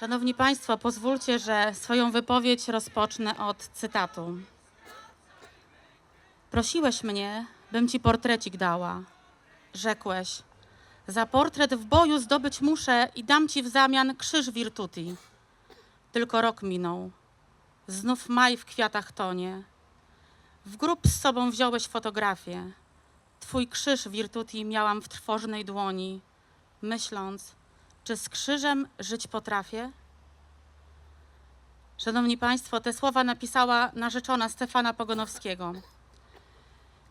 Szanowni Państwo, pozwólcie, że swoją wypowiedź rozpocznę od cytatu. Prosiłeś mnie, bym ci portrecik dała. Rzekłeś, za portret w boju zdobyć muszę i dam ci w zamian krzyż Virtuti. Tylko rok minął. Znów maj w kwiatach tonie. W grób z sobą wziąłeś fotografię. Twój krzyż Virtuti miałam w trwożnej dłoni, myśląc, czy z krzyżem żyć potrafię? Szanowni Państwo, te słowa napisała narzeczona Stefana Pogonowskiego.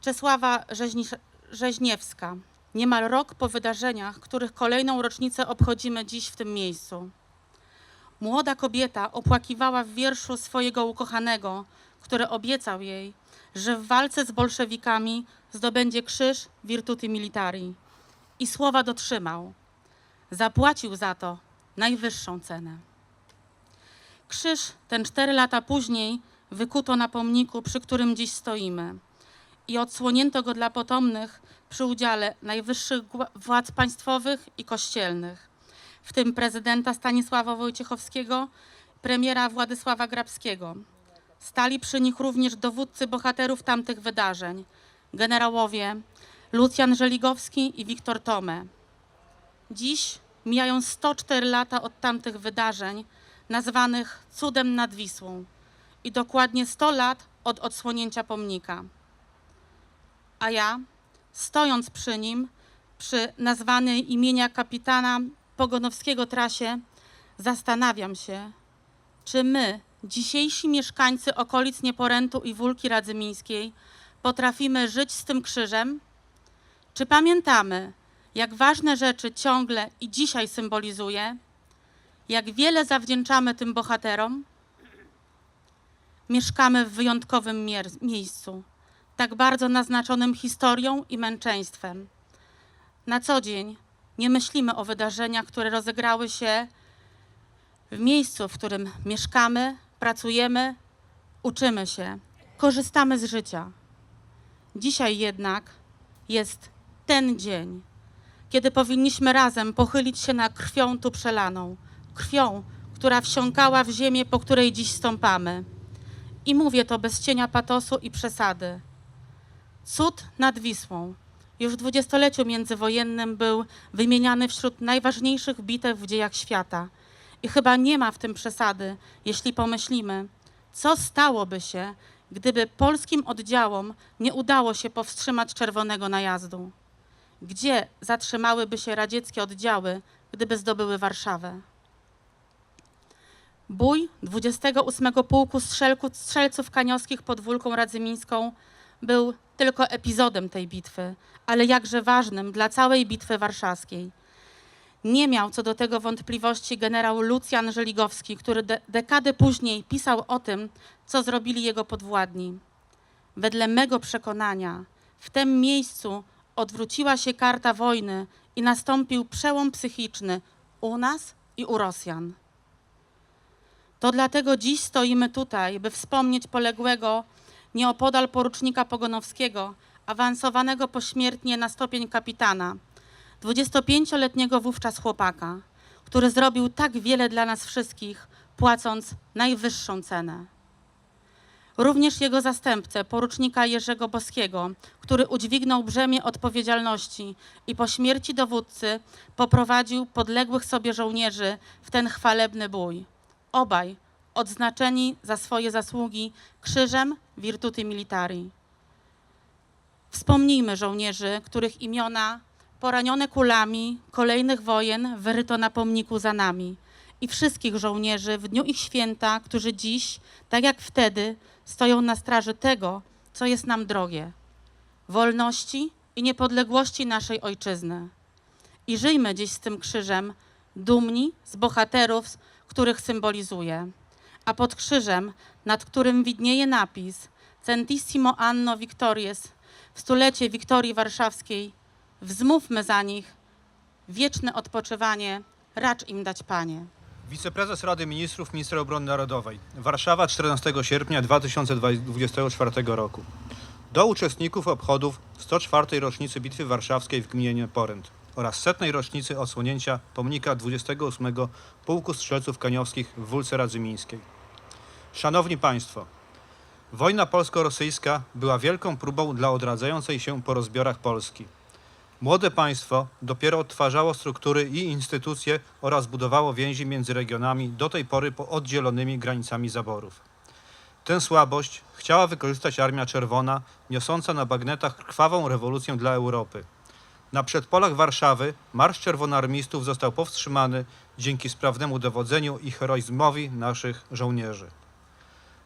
Czesława Rzeźni- Rzeźniewska. Niemal rok po wydarzeniach, których kolejną rocznicę obchodzimy dziś w tym miejscu. Młoda kobieta opłakiwała w wierszu swojego ukochanego, który obiecał jej, że w walce z bolszewikami zdobędzie krzyż Virtuti Militari. I słowa dotrzymał. Zapłacił za to najwyższą cenę. Krzyż ten cztery lata później wykuto na pomniku, przy którym dziś stoimy. I odsłonięto go dla potomnych przy udziale najwyższych władz państwowych i kościelnych, w tym prezydenta Stanisława Wojciechowskiego, premiera Władysława Grabskiego. Stali przy nich również dowódcy bohaterów tamtych wydarzeń, generałowie Lucjan Żeligowski i Wiktor Tome. Dziś mijają 104 lata od tamtych wydarzeń, nazwanych cudem nad Wisłą i dokładnie 100 lat od odsłonięcia pomnika. A ja, stojąc przy nim, przy nazwanej imienia kapitana Pogonowskiego trasie, zastanawiam się, czy my, dzisiejsi mieszkańcy okolic Nieporętu i Wólki Radzymińskiej, potrafimy żyć z tym krzyżem? Czy pamiętamy, jak ważne rzeczy ciągle i dzisiaj symbolizuje? Jak wiele zawdzięczamy tym bohaterom? Mieszkamy w wyjątkowym miejscu, tak bardzo naznaczonym historią i męczeństwem. Na co dzień nie myślimy o wydarzeniach, które rozegrały się w miejscu, w którym mieszkamy, pracujemy, uczymy się, korzystamy z życia. Dzisiaj jednak jest ten dzień, kiedy powinniśmy razem pochylić się nad krwią tu przelaną, krwią, która wsiąkała w ziemię, po której dziś stąpamy. I mówię to bez cienia patosu i przesady. Cud nad Wisłą już w dwudziestoleciu międzywojennym był wymieniany wśród najważniejszych bitew w dziejach świata. I chyba nie ma w tym przesady, jeśli pomyślimy, co stałoby się, gdyby polskim oddziałom nie udało się powstrzymać czerwonego najazdu. Gdzie zatrzymałyby się radzieckie oddziały, gdyby zdobyły Warszawę? Bój 28 Pułku Strzelku, Strzelców Kaniowskich pod Wólką Radzymińską był tylko epizodem tej bitwy, ale jakże ważnym dla całej bitwy warszawskiej. Nie miał co do tego wątpliwości generał Lucjan Żeligowski, który de- dekady później pisał o tym, co zrobili jego podwładni. Wedle mego przekonania, w tym miejscu odwróciła się karta wojny i nastąpił przełom psychiczny u nas i u Rosjan. To dlatego dziś stoimy tutaj, by wspomnieć poległego nieopodal porucznika Pogonowskiego, awansowanego pośmiertnie na stopień kapitana, 25-letniego wówczas chłopaka, który zrobił tak wiele dla nas wszystkich, płacąc najwyższą cenę. Również jego zastępcę, porucznika Jerzego Boskiego, który udźwignął brzemię odpowiedzialności i po śmierci dowódcy poprowadził podległych sobie żołnierzy w ten chwalebny bój. Obaj odznaczeni za swoje zasługi krzyżem Virtuti Militari. Wspomnijmy żołnierzy, których imiona poranione kulami kolejnych wojen wyryto na pomniku za nami i wszystkich żołnierzy w dniu ich święta, którzy dziś, tak jak wtedy, stoją na straży tego, co jest nam drogie wolności i niepodległości naszej ojczyzny. I żyjmy dziś z tym krzyżem, dumni z bohaterów, których symbolizuje. A pod krzyżem, nad którym widnieje napis Centissimo Anno Victories, w stulecie Wiktorii Warszawskiej, wzmówmy za nich wieczne odpoczywanie, racz im dać Panie. Wiceprezes Rady Ministrów, minister obrony narodowej. Warszawa, 14 sierpnia 2024 roku. Do uczestników obchodów 104. rocznicy Bitwy Warszawskiej w gminie Poręt. oraz setnej rocznicy odsłonięcia pomnika 28 Pułku Strzelców Kaniowskich w Wólce Radzymińskiej. Szanowni Państwo, wojna polsko-rosyjska była wielką próbą dla odradzającej się po rozbiorach Polski. Młode państwo dopiero odtwarzało struktury i instytucje oraz budowało więzi między regionami do tej pory po oddzielonymi granicami zaborów. Tę słabość chciała wykorzystać Armia Czerwona, niosąca na bagnetach krwawą rewolucję dla Europy. Na przedpolach Warszawy marsz czerwonoarmistów został powstrzymany dzięki sprawnemu dowodzeniu i heroizmowi naszych żołnierzy.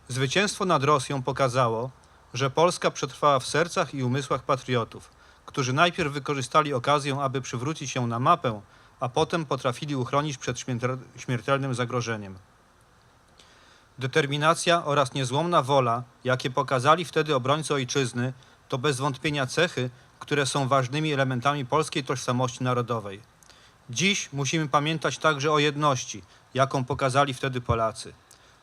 Zwycięstwo nad Rosją pokazało, że Polska przetrwała w sercach i umysłach patriotów, którzy najpierw wykorzystali okazję, aby przywrócić się na mapę, a potem potrafili uchronić przed śmiertel- śmiertelnym zagrożeniem. Determinacja oraz niezłomna wola, jakie pokazali wtedy obrońcy ojczyzny, to bez wątpienia cechy, które są ważnymi elementami polskiej tożsamości narodowej. Dziś musimy pamiętać także o jedności, jaką pokazali wtedy Polacy.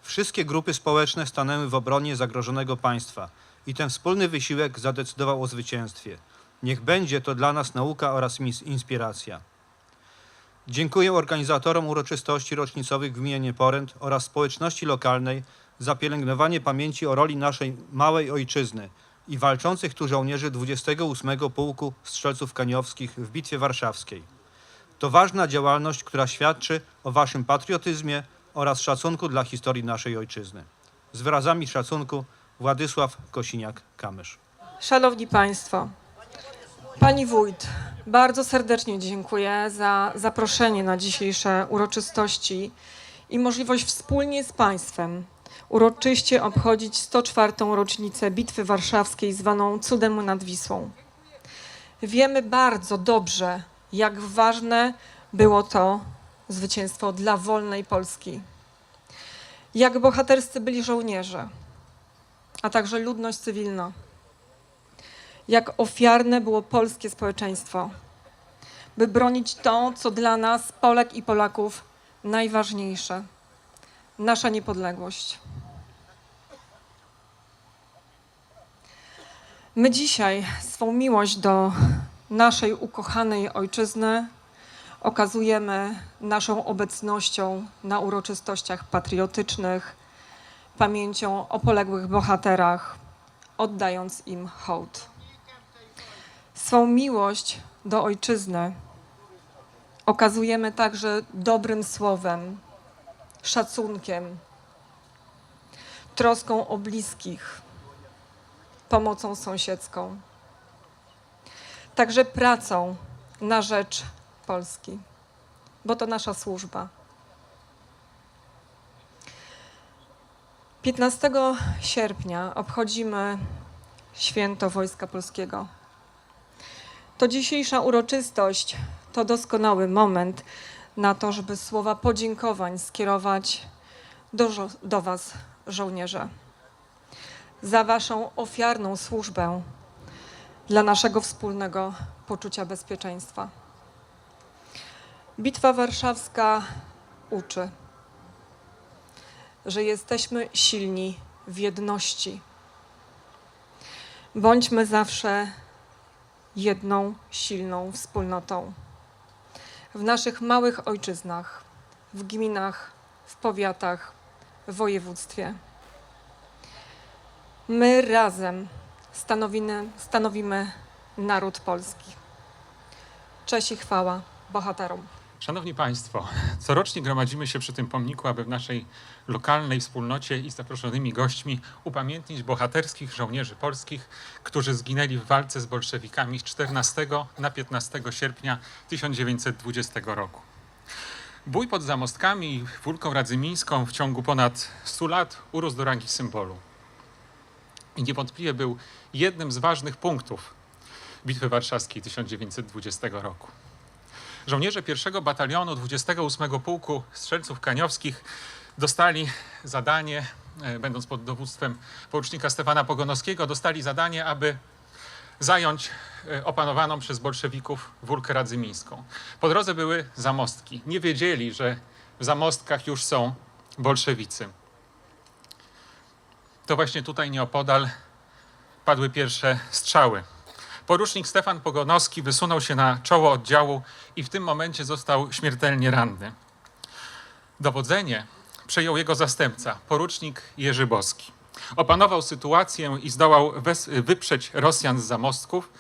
Wszystkie grupy społeczne stanęły w obronie zagrożonego państwa i ten wspólny wysiłek zadecydował o zwycięstwie. Niech będzie to dla nas nauka oraz inspiracja. Dziękuję organizatorom uroczystości rocznicowych w gminie Poręt oraz społeczności lokalnej za pielęgnowanie pamięci o roli naszej małej ojczyzny i walczących tu żołnierzy 28 Pułku Strzelców Kaniowskich w Bitwie Warszawskiej. To ważna działalność, która świadczy o waszym patriotyzmie oraz szacunku dla historii naszej ojczyzny. Z wyrazami szacunku Władysław Kosiniak-Kamysz. Szanowni Państwo, Pani Wójt, bardzo serdecznie dziękuję za zaproszenie na dzisiejsze uroczystości i możliwość wspólnie z Państwem uroczyście obchodzić 104. rocznicę Bitwy Warszawskiej zwaną Cudem nad Wisłą. Wiemy bardzo dobrze, jak ważne było to zwycięstwo dla wolnej Polski. Jak bohaterscy byli żołnierze, a także ludność cywilna jak ofiarne było polskie społeczeństwo, by bronić to, co dla nas, Polek i Polaków, najważniejsze nasza niepodległość. My dzisiaj swą miłość do naszej ukochanej ojczyzny okazujemy naszą obecnością na uroczystościach patriotycznych, pamięcią o poległych bohaterach, oddając im hołd swą miłość do ojczyzny okazujemy także dobrym słowem, szacunkiem, troską o bliskich, pomocą sąsiedzką, także pracą na rzecz Polski, bo to nasza służba. 15 sierpnia obchodzimy święto Wojska Polskiego. To dzisiejsza uroczystość to doskonały moment na to, żeby słowa podziękowań skierować do, do Was, żołnierze, za Waszą ofiarną służbę dla naszego wspólnego poczucia bezpieczeństwa. Bitwa Warszawska uczy, że jesteśmy silni w jedności. Bądźmy zawsze jedną silną wspólnotą. W naszych małych ojczyznach, w gminach, w powiatach, w województwie. My razem stanowimy, stanowimy naród polski. Cześć i chwała bohaterom. Szanowni Państwo, corocznie gromadzimy się przy tym pomniku, aby w naszej lokalnej wspólnocie i z zaproszonymi gośćmi upamiętnić bohaterskich żołnierzy polskich, którzy zginęli w walce z bolszewikami z 14 na 15 sierpnia 1920 roku. Bój pod Zamostkami i Wólką Radzymińską w ciągu ponad 100 lat urósł do rangi symbolu. I niewątpliwie był jednym z ważnych punktów Bitwy Warszawskiej 1920 roku. Żołnierze pierwszego batalionu 28 Pułku Strzelców Kaniowskich dostali zadanie, e, będąc pod dowództwem porucznika Stefana Pogonowskiego, dostali zadanie, aby zająć e, opanowaną przez bolszewików Wólkę Radzymińską. Po drodze były zamostki. Nie wiedzieli, że w zamostkach już są bolszewicy. To właśnie tutaj nieopodal padły pierwsze strzały. Porucznik Stefan Pogonowski wysunął się na czoło oddziału i w tym momencie został śmiertelnie ranny. Dowodzenie przejął jego zastępca, porucznik Jerzy Boski. Opanował sytuację i zdołał wyprzeć Rosjan z zamostków,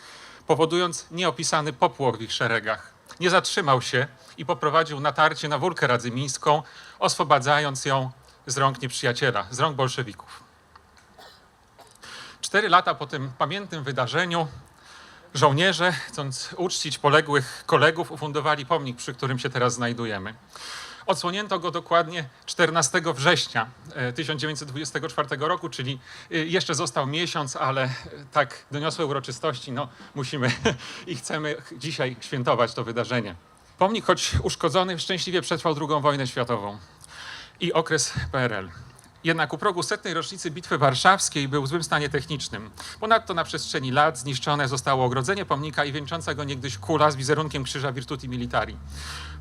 powodując nieopisany popłoch w ich szeregach. Nie zatrzymał się i poprowadził natarcie na Wólkę Radzymińską, oswobadzając ją z rąk nieprzyjaciela, z rąk bolszewików. Cztery lata po tym pamiętnym wydarzeniu żołnierze, chcąc uczcić poległych kolegów, ufundowali pomnik, przy którym się teraz znajdujemy. Odsłonięto go dokładnie 14 września e, 1924 roku, czyli e, jeszcze został miesiąc, ale e, tak doniosłe uroczystości, no musimy i chcemy dzisiaj świętować to wydarzenie. Pomnik, choć uszkodzony, szczęśliwie przetrwał II wojnę światową i okres PRL. Jednak u progu setnej rocznicy Bitwy Warszawskiej był w złym stanie technicznym. Ponadto na przestrzeni lat zniszczone zostało ogrodzenie pomnika i wieńcząca go niegdyś kula z wizerunkiem krzyża Virtuti Militari.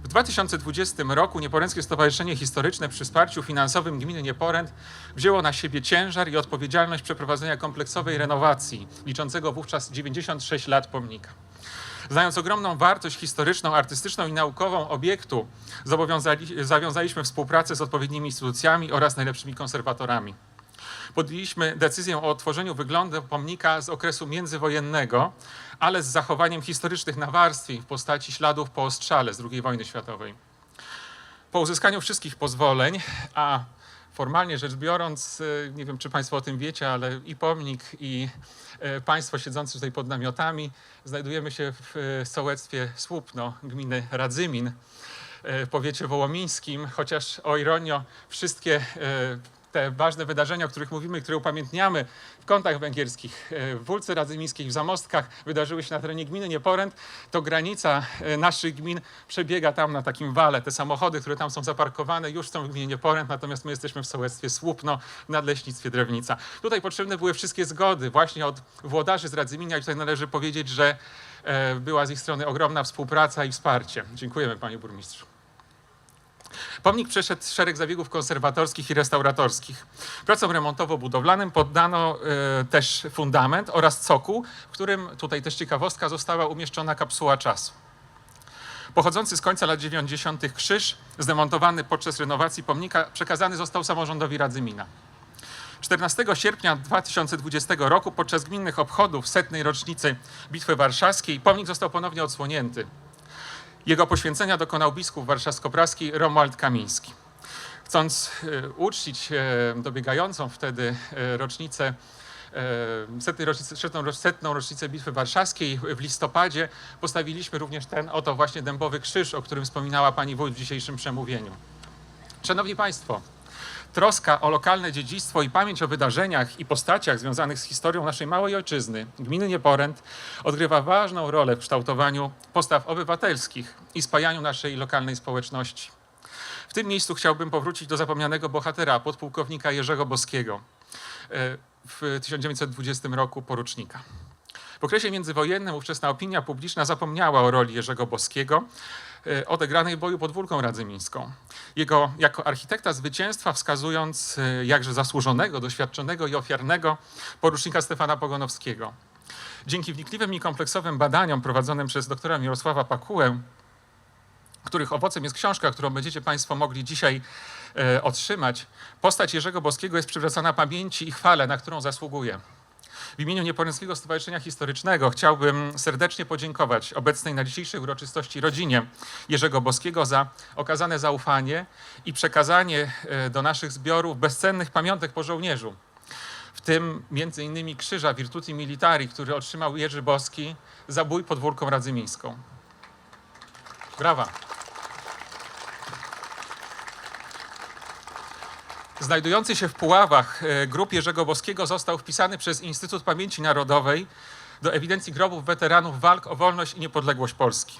W 2020 roku Nieporęckie Stowarzyszenie Historyczne przy wsparciu finansowym gminy Nieporęt wzięło na siebie ciężar i odpowiedzialność przeprowadzenia kompleksowej renowacji, liczącego wówczas 96 lat pomnika. Znając ogromną wartość historyczną, artystyczną i naukową obiektu, zawiązaliśmy współpracę z odpowiednimi instytucjami oraz najlepszymi konserwatorami. Podjęliśmy decyzję o otworzeniu wyglądu pomnika z okresu międzywojennego, ale z zachowaniem historycznych nawarstwień w postaci śladów po ostrzale z II wojny światowej. Po uzyskaniu wszystkich pozwoleń, a formalnie rzecz biorąc, e, nie wiem czy Państwo o tym wiecie, ale i pomnik, i e, Państwo siedzący tutaj pod namiotami, znajdujemy się w e, sołectwie Słupno, gminy Radzymin, w powiecie wołomińskim, chociaż o ironio wszystkie te ważne wydarzenia, o których mówimy, które upamiętniamy w kątach węgierskich, e, w Wólce Radzymińskiej, w Zamostkach, wydarzyły się na terenie gminy Nieporęt, to granica e, naszych gmin przebiega tam na takim wale. Te samochody, które tam są zaparkowane, już są w gminie Nieporęt, natomiast my jesteśmy w sołectwie Słupno, w Nadleśnictwie Drewnica. Tutaj potrzebne były wszystkie zgody właśnie od włodarzy z Radzyminia i tutaj należy powiedzieć, że e, była z ich strony ogromna współpraca i wsparcie. Dziękujemy panie burmistrzu. Pomnik przeszedł szereg zabiegów konserwatorskich i restauratorskich. Pracom remontowo-budowlanym poddano e, też fundament oraz cokół, w którym, tutaj też ciekawostka, została umieszczona kapsuła czasu. Pochodzący z końca lat 90. krzyż, zdemontowany podczas renowacji pomnika, przekazany został samorządowi Radzymina. 14 sierpnia 2020 roku podczas gminnych obchodów setnej rocznicy Bitwy Warszawskiej pomnik został ponownie odsłonięty. Jego poświęcenia dokonał biskup warszawsko-praski Romuald Kamiński. Chcąc e, uczcić e, dobiegającą wtedy e, rocznicę, rocznicę, setną, roc- setną rocznicę Bitwy Warszawskiej w listopadzie, postawiliśmy również ten oto właśnie dębowy krzyż, o którym wspominała pani wójt w dzisiejszym przemówieniu. Szanowni Państwo, troska o lokalne dziedzictwo i pamięć o wydarzeniach i postaciach związanych z historią naszej małej ojczyzny, gminy Nieporęt, odgrywa ważną rolę w kształtowaniu postaw obywatelskich i spajaniu naszej lokalnej społeczności. W tym miejscu chciałbym powrócić do zapomnianego bohatera, podpułkownika Jerzego Boskiego, e, w 1920 roku porucznika. W okresie międzywojennym ówczesna opinia publiczna zapomniała o roli Jerzego Boskiego, odegranej w boju pod Wólką Radzymińską. Jego jako architekta zwycięstwa wskazując e, jakże zasłużonego, doświadczonego i ofiarnego porucznika Stefana Pogonowskiego. Dzięki wnikliwym i kompleksowym badaniom prowadzonym przez doktora Mirosława Pakułę, których owocem jest książka, którą będziecie Państwo mogli dzisiaj e, otrzymać, postać Jerzego Boskiego jest przywracana pamięci i chwale, na którą zasługuje. W imieniu Nieporęckiego Stowarzyszenia Historycznego chciałbym serdecznie podziękować obecnej na dzisiejszej uroczystości rodzinie Jerzego Boskiego za okazane zaufanie i przekazanie e, do naszych zbiorów bezcennych pamiątek po żołnierzu. W tym innymi krzyża Virtuti Militari, który otrzymał Jerzy Boski za bój pod Wólką Radzymińską. Brawa. Znajdujący się w Puławach e, grób Jerzego Boskiego został wpisany przez Instytut Pamięci Narodowej do ewidencji grobów weteranów walk o wolność i niepodległość Polski.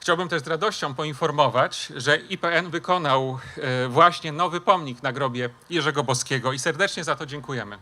Chciałbym też z radością poinformować, że IPN wykonał e, właśnie nowy pomnik na grobie Jerzego Boskiego i serdecznie za to dziękujemy.